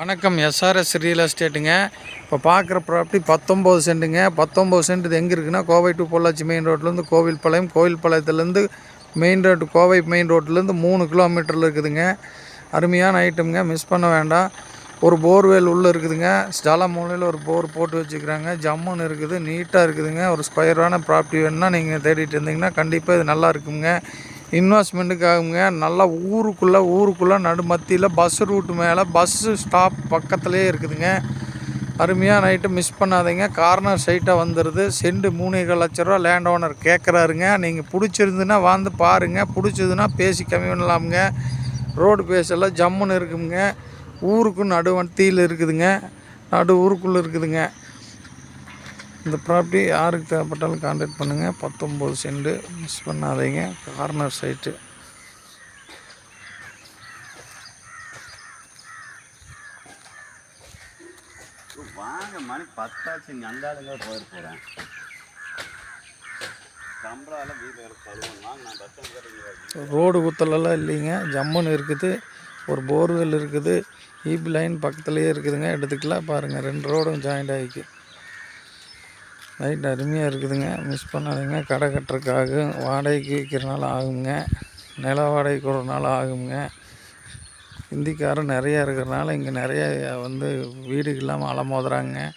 வணக்கம். SRS real எஸ்டேட்டுங்க இப்போ பார்க்குற ப்ராப்பர்ட்டி பத்தொம்போது சென்ட்டுங்க. பத்தொம்போது சென்ட் இது எங்கே இருக்குன்னா கோவை டு பொள்ளாச்சி மெயின் ரோட்லேருந்து கோவில்பாளையம். கோவில்பாளையத்துலேருந்து மெயின் ரோடு கோவை மெயின் ரோட்லேருந்து மூணு கிலோமீட்டரில் இருக்குதுங்க. அருமையான ஐட்டம்ங்க மிஸ் பண்ண வேண்டாம். ஒரு போர்வெல் உள்ளே இருக்குதுங்க. ஸ்டல மூலையில் ஒரு போர் போட்டு வச்சுக்கிறாங்க. ஜம்முன்னு இருக்குது. நீட்டாக இருக்குதுங்க. ஒரு ஸ்கொயரான ப்ராப்பர்ட்டி வேணுன்னா நீங்கள் தேடிட்டு இருந்தீங்கன்னா கண்டிப்பாக இது நல்லா இருக்குங்க. இன்வெஸ்ட்மெண்ட்டுக்காகுங்க நல்லா ஊருக்குள்ளே ஊருக்குள்ளே நடு மத்தியில் பஸ் ரூட் மேலே பஸ்ஸு ஸ்டாப் பக்கத்துலேயே இருக்குதுங்க. அருமையாக நைட்டு மிஸ் பண்ணாதீங்க. கார்னர் சைட்டாக வந்துடுது செண்டு மூணேகால் லட்ச ரூபா லேண்ட் ஓனர் கேட்குறாருங்க நீங்கள் பிடிச்சிருந்துன்னா வந்து பாருங்கள் பிடிச்சதுன்னா பேசி கம்மி பண்ணலாமுங்க. ரோடு பேசெல்லாம் ஜம்முன்னு இருக்குங்க. ஊருக்கும் நடுமத்தியில் இருக்குதுங்க. நடு ஊருக்குள்ளே இருக்குதுங்க. இந்த ப்ராப்பர்ட்டி யாருக்கு தேவைப்பட்டாலும் கான்டாக்ட் பண்ணுங்கள் பத்தொம்போது சென்ட் மிஸ் பண்ணாதீங்க. கார்னர் சைட்டு வாங்க மணி பத்தாச்சு. இங்கே போயிட்டு போகிறேன் ரோடு குத்தலெல்லாம் இல்லைங்க. ஜம்முன்னு இருக்குது. ஒரு போர்வெல் இருக்குது. ஈபி லைன் பக்கத்துலேயே இருக்குதுங்க. எடுத்துக்கலாம் பாருங்கள் ரெண்டு ரோடும் ஜாயிண்ட் ஆகிக்கு லைட் அருமையாக இருக்குதுங்க. மிஸ் பண்ணாதீங்க. கடை கட்டுறதுக்கு ஆகும் வாடகைக்கு விற்கிறனால ஆகுங்க. நில வாடகைக்கு ஒரு ஆகுங்க. ஹிந்திக்காரன் நிறையா இருக்கிறனால இங்கே நிறைய வந்து வீடுக்கு இல்லாமல் அலமோதுறாங்க.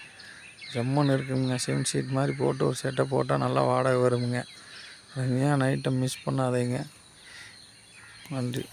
ஜம்முன்னு இருக்குங்க. செவன் ஷீட் மாதிரி போட்டு ஒரு செட்டை போட்டால் நல்லா வாடகை வருங்க. அருமையாக நைட்டை மிஸ் பண்ணாதீங்க. நன்றி.